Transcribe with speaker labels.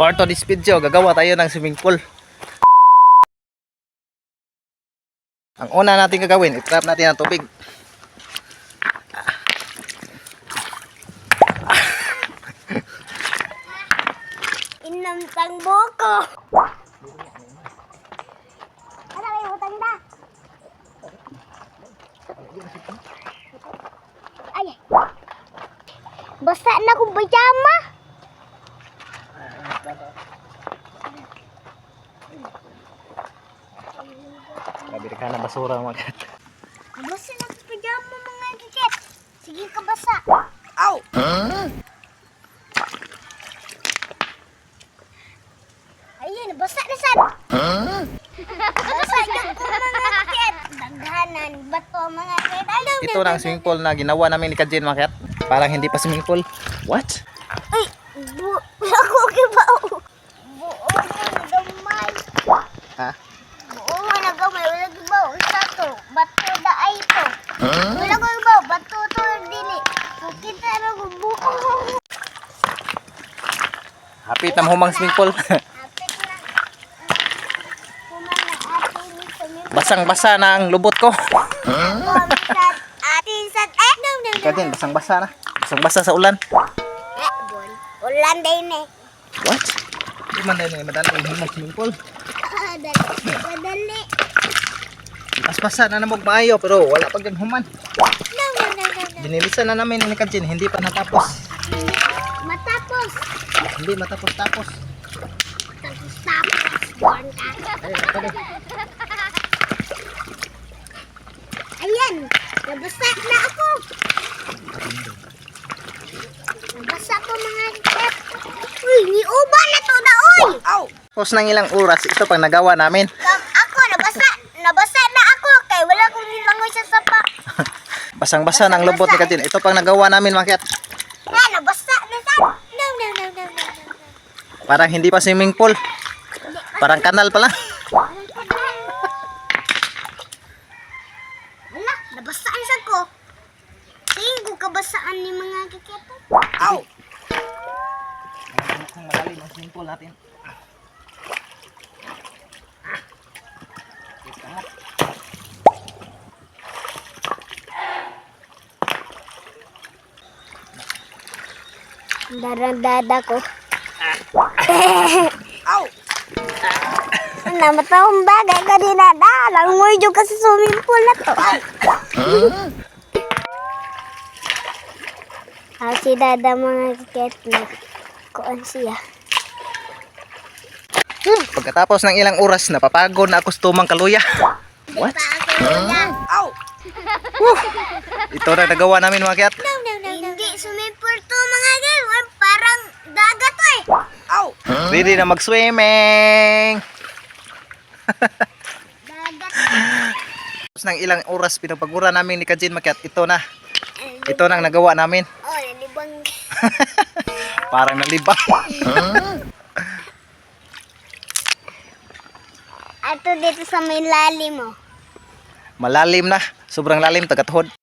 Speaker 1: part of this video, gagawa tayo ng swimming pool. Ang una natin gagawin, itrap natin ang tubig.
Speaker 2: Inamtang buko. Ano? Ay. Basta na kong pajama.
Speaker 1: Grabe ka na basura mga kat.
Speaker 2: Basta na kong pajama mga kikit. Sige ka basa.
Speaker 1: Ow!
Speaker 2: Ayun, basa na sad. Basa yung ko mga kikit. Daghanan, bato mga kikit. Alaw
Speaker 1: Ito na ang swimming pool na ginawa namin ni Kajin mga kat. Parang hindi pa swimming pool. What?
Speaker 2: Ay, ako kibaw. Buo na gamay.
Speaker 1: Ha?
Speaker 2: Buo na gamay. Wala kibaw. Isa to. Bato da ay to. Wala ko kibaw. Bato to dili. Kukita na buo.
Speaker 1: Hapit na humang swimming pool.
Speaker 2: Na.
Speaker 1: Basang-basa na ang lubot ko.
Speaker 2: Sa eh.
Speaker 1: Kajin, basang-basa na. Basang-basa sa ulan.
Speaker 2: Ulan din eh.
Speaker 1: What? Hindi man dahil madali ang humang swimming pool.
Speaker 2: Ah, dali. Madali.
Speaker 1: Paspasa na namog maayo pero wala pag human.
Speaker 2: No, no, no, no, no.
Speaker 1: Dinilisan na namin ni Kajin, hindi pa natapos.
Speaker 2: Matapos.
Speaker 1: Hindi matapos-tapos.
Speaker 2: Tapos tapos. Born ka.
Speaker 1: Ay, ito na.
Speaker 2: Ayan. Nabasa na ako. Nabasa ko mga kat. Uy, niuba na to na uy.
Speaker 1: Ow! Tapos ng ilang oras, ito pang nagawa namin.
Speaker 2: Ako, nabasa. Nabasa na ako. Kay wala kong nilangoy sa sapa.
Speaker 1: Basang-basa ng lubot ni Kajin. Ito pang nagawa namin, Makiat.
Speaker 2: Na, nabasa na sa. No, no, no, no, no, no.
Speaker 1: Parang hindi pa swimming pool. Parang kanal pa lang.
Speaker 2: Wala, nabasaan sa ko. Tingin ko kabasaan ni mga kikita.
Speaker 1: Ow! Kung malalim ang swimming pool natin.
Speaker 2: Darang-dada ko.
Speaker 1: Ow!
Speaker 2: Namatawang bagay ka din na. Lang mo yung kasi swimming pool na to. Ah, si dada mga kiket na. Kuan siya.
Speaker 1: Pagkatapos ng ilang oras, napapagod na ako sa tumang kaluya. What? Ow! Ito na nagawa namin, Makiat.
Speaker 2: No, no, no, Hindi swimming pool to mga gawin. Parang dagat to eh.
Speaker 1: Ow! Ready na mag-swimming! Tapos ng ilang oras, pinapagura namin ni Kajin Makiat. Ito na. Ito na ang nagawa namin.
Speaker 2: Oh, nalibang.
Speaker 1: Parang nalibang.
Speaker 2: Ato dito sa may lalim mo.
Speaker 1: Malalim na. Sobrang lalim, tagathod.